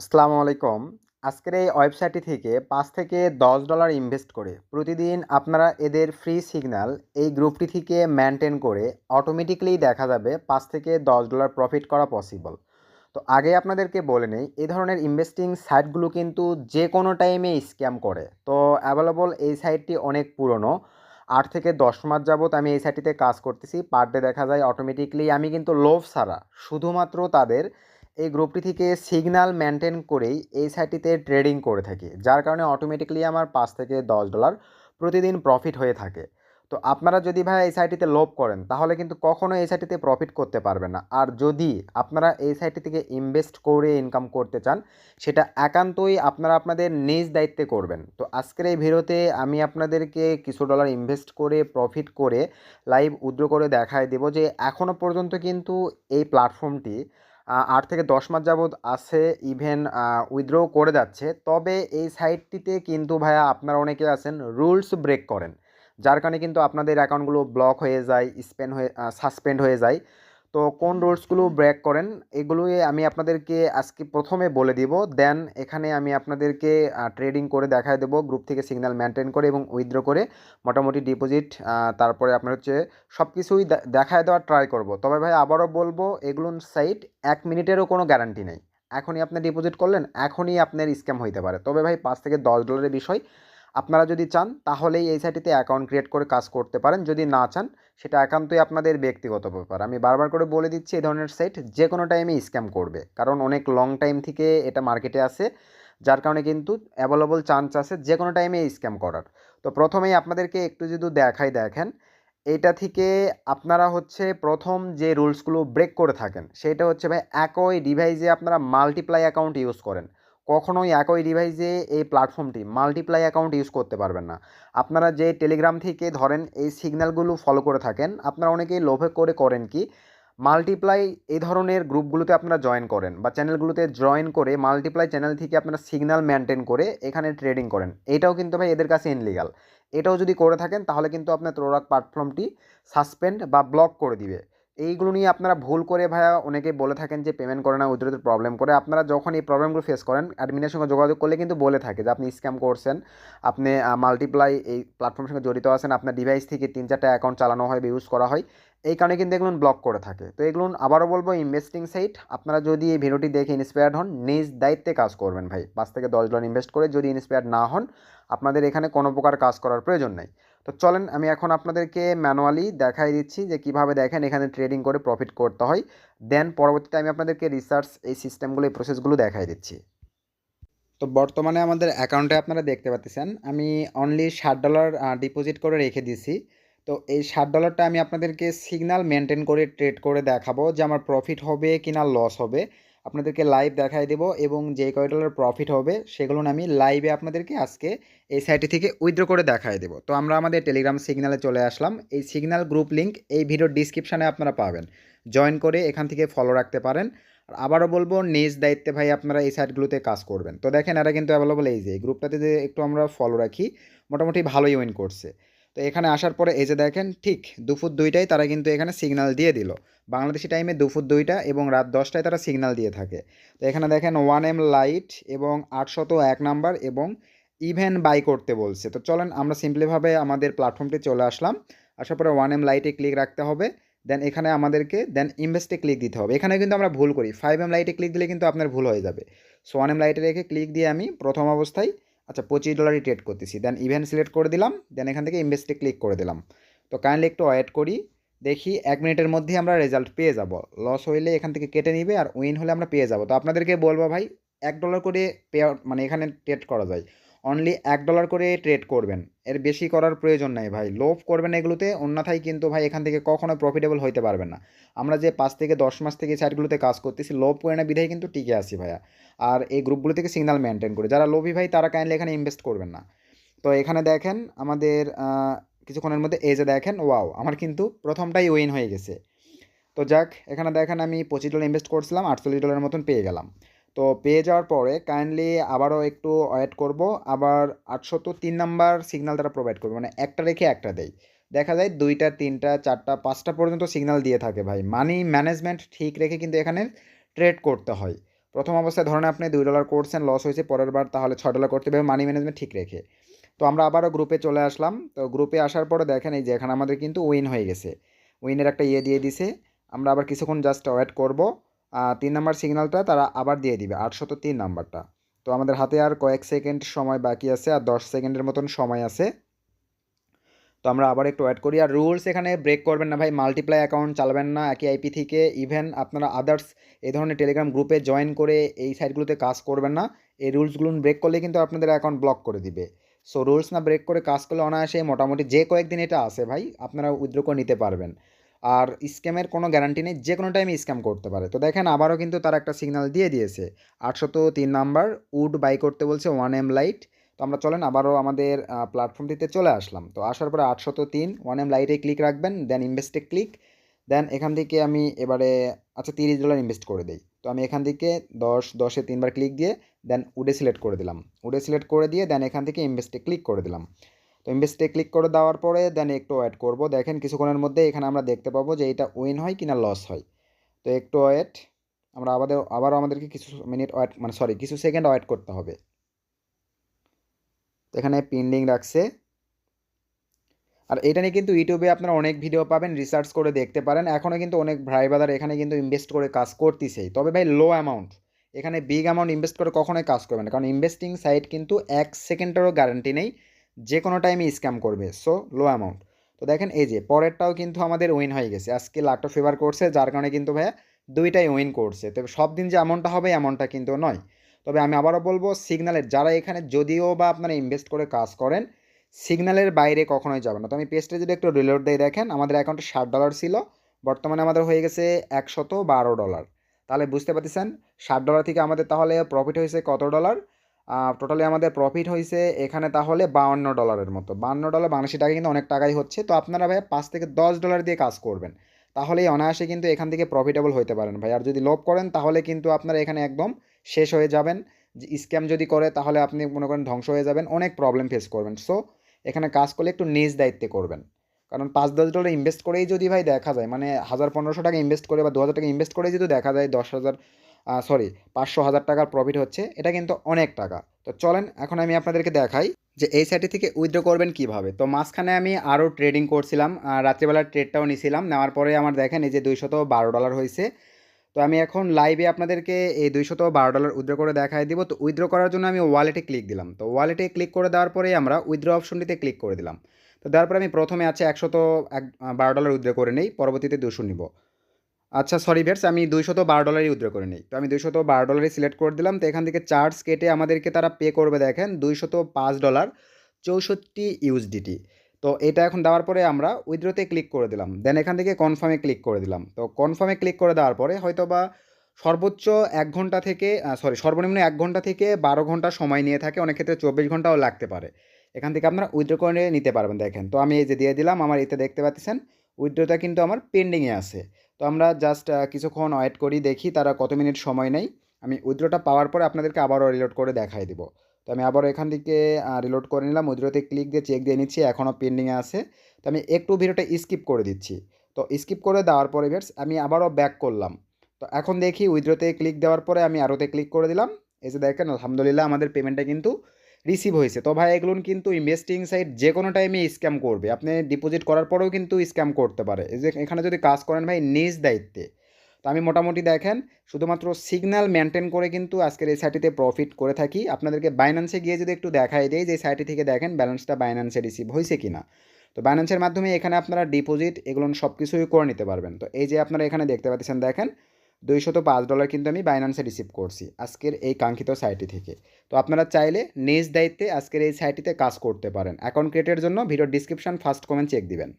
আসসালামু আলাইকুম। আজকের এই ওয়েবসাইটটি থেকে পাঁচ থেকে দশ ডলার ইনভেস্ট করে প্রতিদিন আপনারা এদের ফ্রি সিগন্যাল এই গ্রুপটি থেকে মেনটেন করে অটোমেটিকলি দেখা যাবে পাঁচ থেকে দশ ডলার প্রফিট করা পসিবল। তো আগে আপনাদেরকে বলে নেই, এই ধরনের ইনভেস্টিং সাইটগুলো কিন্তু যে কোনো টাইমে স্ক্যাম করে। তো অ্যাভেলেবল এই সাইটটি অনেক পুরনো, আট থেকে দশ মাস যাবত আমি এই সাইটটিতে কাজ করতেছি, পার ডে দেখা যায় অটোমেটিকলি। আমি কিন্তু লোভ ছাড়া, শুধুমাত্র তাদের এই গ্রুপটি থেকে সিগন্যাল মেনটেন করেই এই সাইটটিতে ট্রেডিং করে থাকি, যার কারণে অটোমেটিকলি আমার পাঁচ থেকে দশ ডলার প্রতিদিন প্রফিট হয়ে থাকে। তো আপনারা যদি ভাই এই সাইটটিতে লোভ করেন, তাহলে কিন্তু কখনো এই সাইটটিতে প্রফিট করতে পারবেন না। আর যদি আপনারা এই সাইটটি থেকে ইনভেস্ট করে ইনকাম করতে চান, সেটা একান্তই আপনারা আপনাদের নিজ দায়িত্বে করবেন। তো আজকের এই ভিডিওতে আমি আপনাদেরকে কিছু ডলার ইনভেস্ট করে প্রফিট করে লাইভ উদ্র করে দেখায় দেব যে এখনও পর্যন্ত কিন্তু এই প্ল্যাটফর্মটি আট থেকে দশ মাস যাবৎ আছে ইভেন উইথড্র করে যাচ্ছে। তবে এই সাইটটিতে কিন্তু ভাইয়া আপনারা অনেকে আছেন রুলস ব্রেক করেন। যার কারণে কিন্তু আপনাদের অ্যাকাউন্টগুলো ব্লক হয়ে যায় স্পেন্ড হয়ে সাসপেন্ড হয়ে যায়। তো কোন রুলসগুলো ব্রেক করেন, এগুলোই আমি আপনাদেরকে আজকে প্রথমে বলে দিব। দেন এখানে আমি আপনাদেরকে ট্রেডিং করে দেখায় দেবো গ্রুপ থেকে সিগন্যাল মেনটেন করে এবং উইথড্র করে মোটামুটি ডিপোজিট তারপরে আপনার হচ্ছে সব কিছুই দেখায় দেওয়ার ট্রাই করব। তবে ভাই আবারও বলব এগুলো সাইট এক মিনিটেরও কোনো গ্যারান্টি নেই। এখনই আপনি ডিপোজিট করলেন, এখনই আপনার স্ক্যাম হইতে পারে। তবে ভাই পাঁচ থেকে দশ ডলারের বিষয়, আপনারা যদি চান, তাহলেই এই সাইটটিতে অ্যাকাউন্ট ক্রিয়েট করে কাজ করতে পারেন। যদি না চান সেটা একান্তই আপনাদের ব্যক্তিগত ব্যাপার। আমি বারবার করে বলে দিচ্ছি এই ধরনের সাইট যে কোনো টাইমে স্ক্যাম করবে। কারণ অনেক লং টাইম থেকে এটা মার্কেটে আছে যার কারণে কিন্তু অ্যাভেলেবল চান্স আছে যে কোনো টাইমে স্ক্যাম করার। তো প্রথমেই আপনাদেরকে একটু যদি দেখাই দেখেন, এটা থেকে আপনারা হচ্ছে প্রথম যে রুলসগুলো ব্রেক করে থাকেন, সেটা হচ্ছে ভাই, একই ডিভাইসে আপনারা মাল্টিপ্লাই অ্যাকাউন্ট ইউজ করেন। কখনোই একই ডিভাইসে এই প্ল্যাটফর্মটি মাল্টিপ্লাই অ্যাকাউন্ট ইউজ করতে পারবেন না। আপনারা যে টেলিগ্রাম থেকে ধরেন এই সিগন্যালগুলো ফলো করে থাকেন, আপনারা অনেকেই লোভে করে করেন কি মাল্টিপ্লাই এই ধরনের গ্রুপগুলোতে আপনারা জয়েন করেন বা চ্যানেলগুলোতে জয়েন করে মাল্টিপ্লাই চ্যানেল থেকে আপনারা সিগন্যাল মেনটেন করে এখানে ট্রেডিং করেন। এটাও কিন্তু ভাই এদের কাছে ইনলিগাল এটাও যদি করে থাকেন, তাহলে কিন্তু আপনার ত্রোরাক প্ল্যাটফর্মটি সাসপেন্ড বা ব্লক করে দিবে। এইগুলো নিয়ে আপনারা ভুল করে ভাইয়া অনেকে বলে থাকেন যে পেমেন্ট করে না উইথড্রোতে প্রবলেম করে। আপনারা যখন এই প্রবলেমগুলো ফেস করেন অ্যাডমিনের সঙ্গে যোগাযোগ করলে কিন্তু বলে থাকে যে, আপনি স্ক্যাম করছেন, আপনি মাল্টিপ্লাই এই প্ল্যাটফর্মের সঙ্গে জড়িত আছেন, আপনার ডিভাইস থেকে তিন চারটা অ্যাকাউন্ট চালানো হয় বা ইউজ করা হয়। এই কারণে কিন্তু এগুলো ব্লক করে থাকে। তো এগুলো আবারও বলব ইনভেস্টিং সাইট আপনারা যদি এই ভিডিওটি দেখে ইন্সপায়ার্ড হন, নিজ দায়িত্বে কাজ করবেন ভাই। পাঁচ থেকে দশ ডলার ইনভেস্ট করে যদি ইন্সপায়ার্ড না হন, আপনাদের এখানে কোনো প্রকার কাজ করার প্রয়োজন নেই। তো চলেন আমি এখন আপনাদেরকে ম্যানুয়ালি দেখাই দিচ্ছি যে কীভাবে দেখেন এখানে ট্রেডিং করে প্রফিট করতে হয়। দেন পরবর্তীতে আমি আপনাদেরকে রিসার্চ এই সিস্টেমগুলো এই প্রসেসগুলো দেখাই দিচ্ছি। তো বর্তমানে আমাদের অ্যাকাউন্টে আপনারা দেখতে পাচ্ছেন, আমি অনলি ষাট ডলার ডিপোজিট করে রেখে দিয়েছি। তো এই ষাট ডলারটা আমি আপনাদেরকে সিগনাল মেনটেন করে ট্রেড করে দেখাবো যে আমার প্রফিট হবে কি না লস হবে। আপনাদেরকে লাইভ দেখাই দেবো এবং যে কয় ডলার প্রফিট হবে সেগুলো আমি লাইভে আপনাদেরকে আজকে এই সাইটটি থেকে উইথড্র করে দেখাই দেবো। তো আমরা আমাদের টেলিগ্রাম সিগনালে চলে আসলাম। এই সিগন্যাল গ্রুপ লিঙ্ক এই ভিডিওর ডিসক্রিপশানে আপনারা পাবেন। জয়েন করে এখান থেকে ফলো রাখতে পারেন। আর আবারও বলব, নিজ দায়িত্বে ভাই আপনারা এই সাইটগুলোতে কাজ করবেন। তো দেখেন, এরা কিন্তু অ্যাভেলেবল এই যে গ্রুপটাতে যে একটু আমরা ফলো রাখি, মোটামুটি ভালোই উইন করছে। তো এখানে আসার পরে এই যে দেখেন, ঠিক দুপুর দুইটায় তারা কিন্তু এখানে সিগনাল দিয়ে দিল। বাংলাদেশি টাইমে দুপুর দুইটা এবং রাত দশটায় তারা সিগনাল দিয়ে থাকে। তো এখানে দেখেন ওয়ান এম লাইট এবং আটশত এক নাম্বার এবং ইভেন বাই করতে বলছে। তো চলেন আমরা সিম্পলিভাবে আমাদের প্ল্যাটফর্মটি চলে আসলাম। আসার পরে ওয়ান এম লাইটে ক্লিক রাখতে হবে। দেন এখানে আমাদেরকে দেন ইনভেস্টে ক্লিক দিতে হবে। এখানে কিন্তু আমরা ভুল করি। ফাইভ এম লাইটে ক্লিক দিলে কিন্তু আপনার ভুল হয়ে যাবে। সো ওয়ান এম লাইটে রেখে ক্লিক দিয়ে আমি প্রথম অবস্থায় আচ্ছা পঁচিশ ডলারই ট্রেড করতেছি। দেন ইভেন্ট সিলেক্ট করে দিলাম দেন এখান থেকে ইনভেস্টে ক্লিক করে দিলাম। তো কাইন্ডলি একটু ওয়েট করি, দেখি এক মিনিটের মধ্যে আমরা রেজাল্ট পেয়ে যাব। লস হইলে এখান থেকে কেটে নিবে আর উইন হলে আমরা পেয়ে যাব। তো আপনাদেরকে বলব ভাই, এক ডলার করে পে মানে এখানে ট্রেড করা যায়। অনলি এক ডলার করে ট্রেড করবেন। এর বেশি করার প্রয়োজন নাই ভাই। লোভ করবেন এগুলোতে, অন্যথায় কিন্তু ভাই এখান থেকে কখনো প্রফিটেবল হইতে পারবেন না। আমরা যে পাঁচ থেকে দশ মাস থেকে সাইটগুলোতে কাজ করতেছি, লোভ করে না বিধায় কিন্তু টিকে আসি ভাইয়া। আর এই গ্রুপগুলো থেকে সিগনাল মেনটেন করে। যারা লোভি ভাই, তারা কাইন্ডলি এখানে ইনভেস্ট করবেন না। তো এখানে দেখেন, আমাদের কিছুক্ষণের মধ্যে এই যে দেখেন ওয়াও আমার কিন্তু প্রথমটাই উইন হয়ে গেছে। তো যাক, এখানে দেখেন আমি পঁচিশ ডলার ইনভেস্ট করছিলাম, আটচল্লিশ ডলারের মতন পেয়ে গেলাম। তো পেয়ে যাওয়ার পরে কাইন্ডলি আবারও একটু ওয়েট করব। আবার আটশো তো তিন নাম্বার সিগনাল তারা প্রোভাইড করবে। মানে একটা রেখে একটা দেয় দেখা যায় দুইটা, তিনটা, চারটা, পাঁচটা পর্যন্ত সিগনাল দিয়ে থাকে ভাই। মানি ম্যানেজমেন্ট ঠিক রেখে কিন্তু এখানে ট্রেড করতে হয়। প্রথম অবস্থায় ধরেন আপনি দুই ডলার করছেন লস হয়েছে, পরের বার তাহলে ছয় ডলার করতে হবে মানি ম্যানেজমেন্ট ঠিক রেখে। তো আমরা আবারও গ্রুপে চলে আসলাম। তো গ্রুপে আসার পরে দেখেন এই যে এখানে আমাদের কিন্তু উইন হয়ে গেছে। উইনের একটা ইয়ে দিয়ে দিছে। আমরা আবার কিছুক্ষণ জাস্ট ওয়েট করব। তিন নাম্বার সিগন্যালটা তারা আবার দিয়ে দিবে, আটশত তিন নাম্বারটা। তো আমাদের হাতে আর কয়েক সেকেন্ড সময় বাকি আছে আর দশ সেকেন্ডের মতন সময় আছে। তো আমরা আবার একটু ওয়েট করি। আর রুলস এখানে ব্রেক করবেন না ভাই মাল্টিপ্লাই অ্যাকাউন্ট চালাবেন না, একই আইপি থেকে। ইভেন আপনারা আদার্স এই ধরনের টেলিগ্রাম গ্রুপে জয়েন করে এই সাইটগুলোতে কাজ করবেন না। এই রুলসগুলো ব্রেক করলে কিন্তু আপনাদের অ্যাকাউন্ট ব্লক করে দিবে। সো রুলস না ব্রেক করে কাজ করলে অনায়াসে মোটামুটি যে কয়েকদিন এটা আছে ভাই, আপনারা উইথড্র করে নিতে পারবেন। আর স্ক্যামের কোনো গ্যারান্টি নেই যে কোনো টাইমে স্ক্যাম করতে পারে। তো দেখেন, আবারও কিন্তু তারা একটা সিগন্যাল দিয়ে দিয়েছে। আটশত তিন নাম্বার উড বাই করতে বলছে ওয়ান এম লাইট তো আমরা চলেন, আবারও আমাদের প্ল্যাটফর্মটিতে চলে আসলাম। তো আসার পরে আটশত তিন ওয়ান এম লাইটে ক্লিক রাখবেন দেন ইনভেস্টে ক্লিক দেন এখান থেকে আমি এবারে আচ্ছা তিরিশ ডলার ইনভেস্ট করে দিই। তো আমি এখান থেকে দশ, দশে তিনবার ক্লিক দিয়ে দেন উডে সিলেক্ট করে দিলাম। উডে সিলেক্ট করে দিয়ে দেন এখান থেকে ইনভেস্টে ক্লিক করে দিলাম। তো ইনভেস্টে ক্লিক করে দেওয়ার পরে দেন একটু ওয়েট করব। দেখেন কিছুক্ষণের মধ্যে এখানে আমরা দেখতে পাবো যে এটা উইন হয় কিনা লস হয়। তো একটু ওয়েট আমরা আবারও আবারও আমাদেরকে কিছু মিনিট ওয়েট মানে সরি কিছু সেকেন্ড ওয়েট করতে হবে। তো এখানে পেন্ডিং রাখছে। আর এটা নিয়ে কিন্তু ইউটিউবে আপনারা অনেক ভিডিও পাবেন রিসার্চ করে দেখতে পারেন। এখনও কিন্তু অনেক ভাই বাদার এখানে কিন্তু ইনভেস্ট করে কাজ করতেছেই। তবে ভাই লো অ্যামাউন্ট এখানে বিগ অ্যামাউন্ট ইনভেস্ট করে কখনোই কাজ করবে না। কারণ ইনভেস্টিং সাইট কিন্তু এক সেকেন্ডেরও গ্যারান্টি নেই। যে কোনো টাইমে স্ক্যাম করবে সো লো অ্যামাউন্ট তো দেখেন এই যে, পরেরটাও কিন্তু আমাদের উইন হয়ে গেছে। আজকে লাখটা ফেভার করছে, যার কারণে কিন্তু ভাইয়া দুইটাই উইন করছে। তবে সব দিন যে এমনটা হবে এমনটা কিন্তু নয়। তবে আমি আবারও বলব সিগনালের যারা এখানে যদিও বা আপনারা ইনভেস্ট করে কাজ করেন সিগন্যালের বাইরে কখনোই যাবে না। তো আমি পেজটা যদি একটু রিলোড দিয়ে দেখেন, আমাদের অ্যাকাউন্টে ষাট ডলার ছিল, বর্তমানে আমাদের হয়ে গেছে একশত বারো ডলার তাহলে বুঝতে পারতেছেন, ষাট ডলার থেকে আমাদের তাহলে প্রফিট হয়েছে কত ডলার টোটালি আমাদের প্রফিট হয়েছে এখানে তাহলে বাউন্ন ডলারের মতো। বাউন্ন ডলার বাংলাদেশি টাকা কিন্তু অনেক টাকাই হচ্ছে। তো আপনারা ভাই পাঁচ থেকে দশ ডলার দিয়ে কাজ করবেন। তাহলেই অনায়াসে কিন্তু এখান থেকে প্রফিটেবল হতে পারেন ভাই। আর যদি লোভ করেন, তাহলে কিন্তু আপনারা এখানে একদম শেষ হয়ে যাবেন। স্ক্যাম যদি করে, তাহলে আপনি মনে করেন ধ্বংস হয়ে যাবেন, অনেক প্রবলেম ফেস করবেন। সো এখানে কাজ করলে একটু নিজ দায়িত্বে করবেন। কারণ পাঁচ, দশ ডলার ইনভেস্ট করেই যদি ভাই দেখা যায় মানে হাজার পনেরোশো টাকা ইনভেস্ট করে বা দু হাজার টাকা ইনভেস্ট করে যদি দেখা যায়, দশ হাজার সরি পাঁচশো হাজার টাকার প্রফিট হচ্ছে। এটা কিন্তু অনেক টাকা। তো চলেন, এখন আমি আপনাদেরকে দেখাই যে এই সাইটে থেকে উইথড্র করবেন কীভাবে। তো মাঝখানে আমি আরও ট্রেডিং করছিলাম রাত্রিবেলার ট্রেডটাও নিয়েছিলাম নেওয়ার পরে আমার দেখেন এই যে দুইশত বারো ডলার হয়েছে। তো আমি এখন লাইভে আপনাদেরকে এই দুইশত বারো ডলার উইথড্র করে দেখাই দিব। তো উইথড্র করার জন্য আমি ওয়ালেটে ক্লিক দিলাম। তো ওয়ালেটে ক্লিক করে দেওয়ার পরেই আমরা উইথড্র অপশনটিতে ক্লিক করে দিলাম। তো দেওয়ার পরে আমি প্রথমে আছে একশত এক বারো ডলার উইথড্র করে নিই, পরবর্তীতে দুশো নিব। আচ্ছা সরি ভেটস আমি দুইশত বারো ডলারই উইথড্র করে নিই। তো আমি দুইশত বারো ডলারই সিলেক্ট করে দিলাম। তো এখান থেকে চার্জ কেটে আমাদেরকে তারা পে করবে দেখেন দুইশত পাঁচ ডলার চৌষট্টি ইউএসডিটি তো এটা এখন দেওয়ার পরে আমরা উইথড্রোতে ক্লিক করে দিলাম। দেন এখান থেকে কনফার্মে ক্লিক করে দিলাম। তো কনফার্মে ক্লিক করে দেওয়ার পরে হয়তো বা সর্বোচ্চ এক ঘণ্টা থেকে সরি সর্বনিম্ন এক ঘণ্টা থেকে বারো ঘণ্টা সময় নিয়ে থাকে। অনেক ক্ষেত্রে চব্বিশ ঘন্টাও লাগতে পারে। এখান থেকে আপনারা উইথড্র করে নিতে পারবেন দেখেন। তো আমি এই যে দিয়ে দিলাম, আমার এতে দেখতে পাচ্ছেন উইথড্রোটা কিন্তু আমার পেন্ডিংয়ে আছে। তো আমরা জাস্ট কিছুক্ষণ ওয়েট করি, দেখি তারা কত মিনিট সময় নেই আমি উইথড্রোটা পাওয়ার পরে আপনাদেরকে আবারও রিলোড করে দেখাই দিব। তো আমি আবারও এখান থেকে রিলোড করে নিলাম, উইথড্রোতে ক্লিক দিয়ে চেক দিয়ে নিচ্ছি, এখনও পেন্ডিংয়ে আছে। তো আমি একটু ভিডিওটা স্কিপ করে দিচ্ছি। তো স্কিপ করে দেওয়ার পরে ভেটস আমি আবারও ব্যাক করলাম। তো এখন দেখি উইথড্রোতে ক্লিক দেওয়ার পরে আমি আরোতে ক্লিক করে দিলাম। যে দেখেন, আলহামদুলিল্লাহ আমাদের পেমেন্টটা কিন্তু রিসিভ হয়েছে। তো ভাই, এগুলো কিন্তু ইনভেস্টিং সাইট যে কোনো টাইমে স্ক্যাম করবে। আপনি ডিপোজিট করার পরেও কিন্তু স্ক্যাম করতে পারে। যে এখানে যদি কাজ করেন ভাই, নিজ দায়িত্বে। তো আমি মোটামুটি দেখেন, শুধুমাত্র সিগন্যাল মেনটেন করে কিন্তু আজকের এই সাইটটিতে প্রফিট করে থাকি। আপনাদেরকে বাইন্যান্সে গিয়ে যদি একটু দেখাই দেয় যে সাইটটি থেকে দেখেন ব্যালেন্সটা বাইন্যান্সে রিসিভ হয়েছে কি না তো বাইন্যান্সের মাধ্যমে এখানে আপনারা ডিপোজিট এগুলো সব কিছুই করে নিতে পারবেন। তো এই যে আপনারা এখানে দেখতে পাচ্ছেন, দেখেন দুইশত পাঁচ ডলার কিন্তু আমি বাইন্যান্সে রিসিভ করছি আজকের এই কাঙ্ক্ষিত সাইটটি থেকে। তো আপনারা চাইলে নিজ দায়িত্বে আজকের এই সাইটটিতে কাজ করতে পারেন। অ্যাকাউন্ট ক্রিয়েটের জন্য video description first comment check দিবেন।